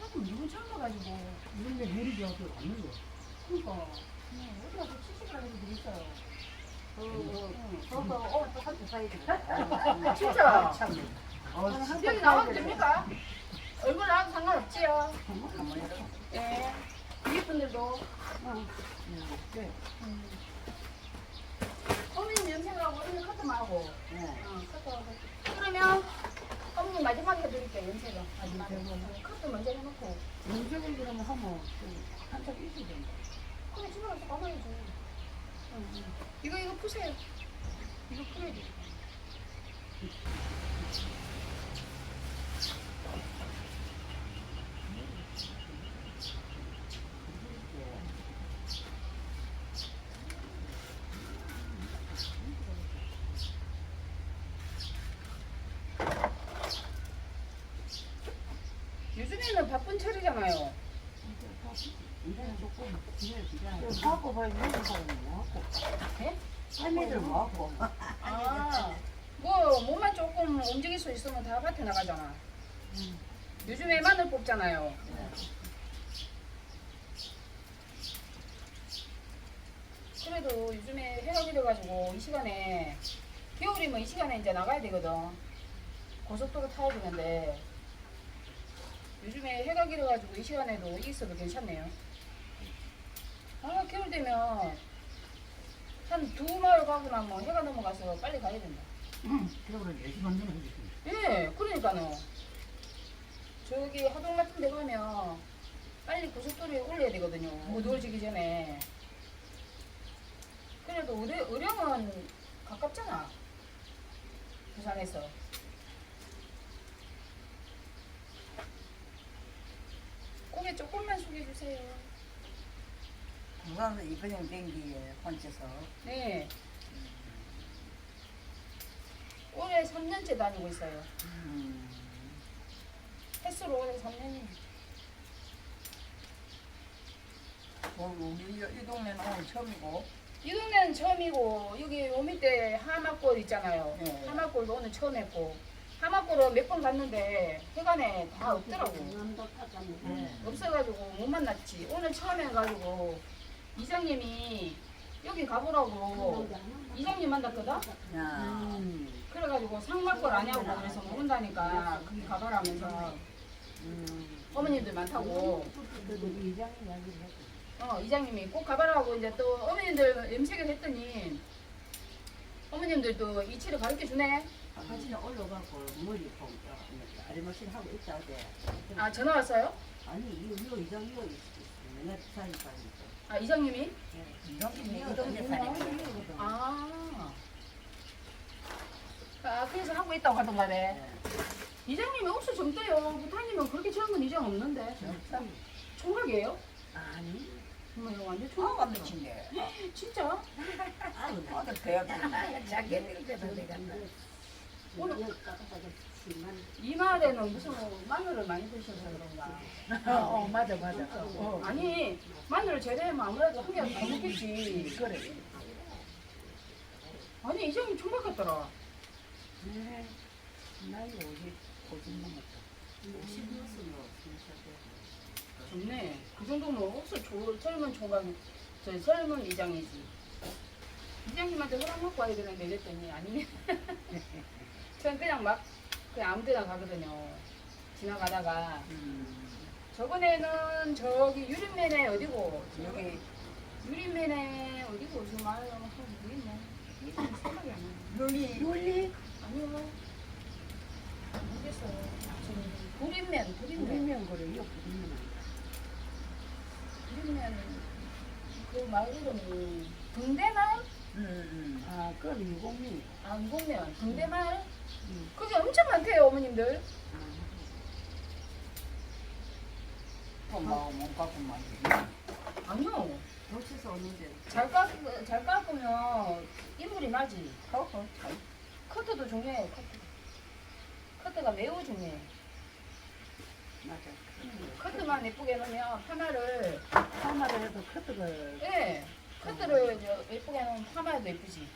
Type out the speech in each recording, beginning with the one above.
하도 누군 참아가지고 이런데 물이 좋아서 안 넣어. 그러니까 그냥 어디 가서 치식을 하는 분들 있어요. 저거 어, 한두 돼. 진짜? 참. 여기 나와도 됩니까? 얼굴 나와도 상관없지요. 예. 위에 분들도. 네. 어머님 염색하고 오늘 커트만 하고. 네. 어, 커트하고. 그러면 어머님 마지막에 해드릴게요, 염색은. 마지막에. 커트 먼저 해놓고. 염색을 그러면 하면 좀 한참 있어야 된다. 그래, 집에 가서 가봐야지. 응, 응. 이거, 이거 푸세요. 이거 풀어야지. 바쁜 철이잖아요. 하고 뭐하고. 예? 삶이를 뭐하고. 아, 뭐 몸만 조금 움직일 수 있으면 다 밭에 나가잖아. 요즘에 마늘 뽑잖아요. 그래도 요즘에 해가 길어가지고 이 시간에 겨울이면 이 시간에 이제 나가야 되거든. 고속도로 타야 되는데 요즘에 해가 길어가지고 이 시간에도 있어도 괜찮네요. 아 겨울 되면 한 두 마을 가고 나면 해가 넘어가서 빨리 가야 된다. 그러면 4시 반 되면 하겠지. 예, 그러니까요. 저기 하동 같은 데 가면 빨리 고속도로에 올려야 되거든요. 어두워지기 전에. 그래도 의령은 가깝잖아. 부산에서. 고개 숙여주세요. 부산에서 이번에 뱅기에 혼자서. 네. 올해 3년째 다니고 있어요. 음. 횟수로 올해 3년이. 어, 우리 이 동네는 오늘 처음이고. 이 동네는 처음이고 여기 요 밑에 하마골 있잖아요. 네. 하마골도 오늘 처음 했고 하마골은 몇 번 갔는데 해관에 다 없더라고. 네. 없어가지고 못 만났지. 오늘 처음 해가지고 이장님이 여기 가보라고 이장님 만났거든. 야. 그래가지고 상마골 아냐고 그래서 모른다니까 거기 가봐라 하면서 음. 어머님들 많다고. 어, 이장님이 꼭 가봐라고 이제 또 어머님들 염색을 했더니 어머님들도 이치를 가르쳐 주네. 사진에 올라가고 머리 폼 아리머신 하고 있다 어제. 아 전화 왔어요? 아니 이거 이거 이장 이거 맨날 가니까. 아 이장님이? 이장님이 이거 동네 사니까. 아. 아 그래서 하고 있다고 하던가 네. 이장님이 옥수 좀 떠요. 부타님은 그렇게 적은 이장 없는데. 총각이에요? 아니. 정말 이거 완전 처음 총각. 만친게 진짜? 아유 어디 배웠나? 자기 이렇게도 내가. 오늘 이 말에는 무슨 마늘을 많이 드셔서 그런가? 어, 맞아, 맞아. 어. 아니 마늘을 제대하면 아무래도 한 개가 더 먹겠지. 그래. 아니 이장님 총각 같더라. 네. 나이 50, 50 넘었다. 좋네. 그 정도면 혹시 조, 젊은 총각, 저 젊은 이장이지. 이장님한테 허락 받고 와야 되는데 이랬더니 아니면 전 그냥 막 그냥 아무 데나 가거든요. 지나가다가 저번에는 저기 유림면에 어디고 여기 유림면에 어디고 지금 말을 하면 모르겠네. 이름이 생각이 안 나네. 여기 윤리? 아니요. 모르겠어요. 구림면, 구림면. 우리면 부리면 유림면 그 마을 이름이 등대마을? 음, 아, 그건 유공리. 안국면 등대마을? 음. 그게 엄청 많대요 어머님들. 몸 갖고 만 아니요. 도시에서 오는데 잘 깎, 잘 깎으면 인물이 나지. 커커 커트도 중요해요, 커트. 커트가 매우 중요해. 맞아 커트만 예쁘게 놓으면 파마를, 파마를 해도 커트가 예, 커트를 예쁘게 하면 파마해도 예쁘지.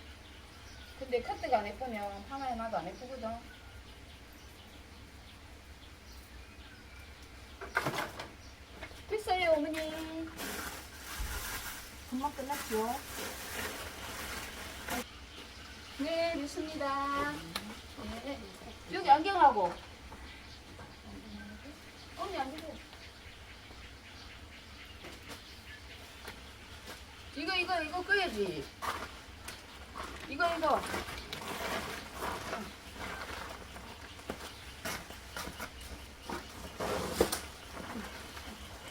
근데 커트가 안 예쁘면 파마해놔도 안 예쁘거든. 됐어요, 어머니. 금방 끝났죠? 네, 됐습니다. 네. 여기 안경하고. 언니 안경. 이거 이거 이거 끄야지. 이거 이거.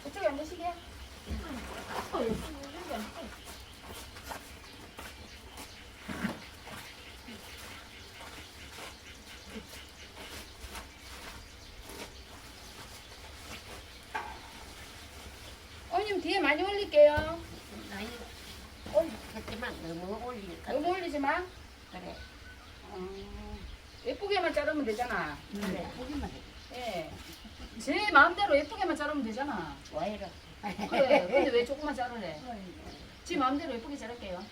이쪽에 앉으시게. 어, 여기 여기 앉으세요. 언님 뒤에 많이 올릴게요. 아니, 올리겠지만 너무 올리니까. 너무 올리지 마. 그래. 어, 예쁘게만 자르면 되잖아. 그래, 보기만 해. 예. 제 마음대로 예쁘게만 자르면 되잖아. 와 이래. 그래. 근데 왜 조금만 자르래? 제 마음대로 예쁘게 자를게요.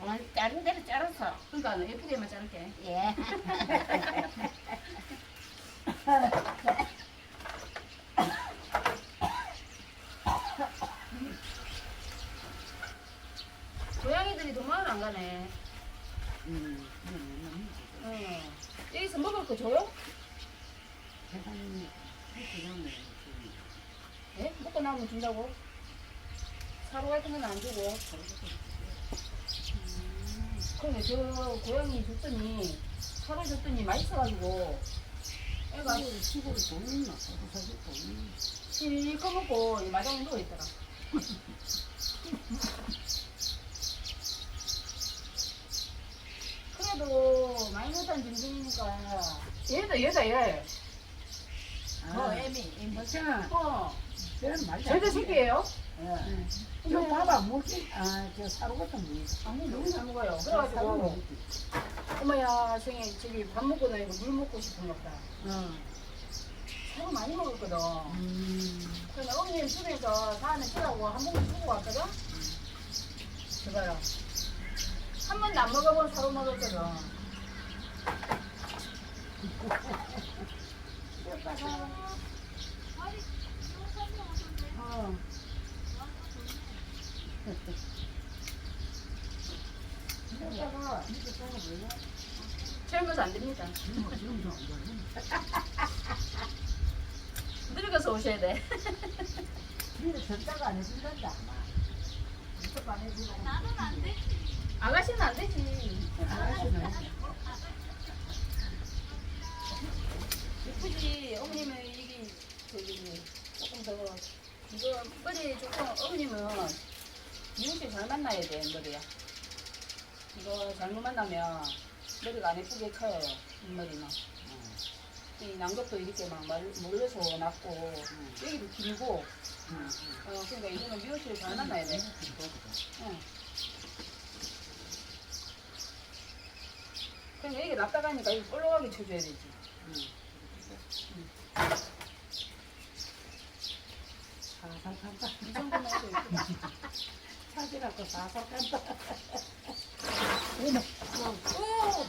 어, 다른 데로 자랐어. 그러니까 예쁘게만 자를게. 예. 고양이들이 도망을 안 가네. 음, 음, 어. 여기서 먹을 거 줘요? 세상에 그냥 예? 먹고 나면 준다고? 사료 같은 건안 주고. 근데 저 고양이 줬더니 사료 줬더니 맛있어가지고 애가 시골에 돈 있나? 사실 돈 있나? 실컷 먹고 이 마당에 누워있더라. 그래도 많이 못한 짐승이니까 얘다 얘다 얘. 어, 애미. 괜찮아. 어. 얘는 말이 절대 새끼예요? 응. 이거 봐봐, 물기, 아, 저 사료 같은 물. 아니 너무 잘 먹어요. 그래가지고 엄마야 생일 저기 밥 먹고 나니까 물 먹고 싶은가 보다. 응. 사료 많이 먹었거든. 음. 그래서 어머님 집에서 사안을 치라고 한 봉지 주고 왔거든? 저거요. 한 번도 안 먹어본 사료 먹었거든. 어. 이따가 이렇게 써볼래? 젊어서 안 됩니다. 지금 지금 좀 늙어서 오셔야 돼. 전자가 안 해준단다, 아마. 전자가 안 해주고. 아가씨는 안 되지. 아가씨는. 예쁘지. 어머님은 이게 저기 조금 더 머리 조금 어머님은 미용실 잘 만나야 돼 머리야. 이거 잘못 만나면 머리가 안 예쁘게 커요. 이 머리는. 이 난것도 이렇게 막 말- 몰려서 났고 여기도 길고 응. 어, 그러니까 이거는 미용실 잘 만나야 돼. 응. 그러니까 이게 납작하니까 이거 볼록하게 쳐줘야 되지. 사살 간다. 이 정도면 해도 예쁘다. 사지라고 사살 간다. 뭐,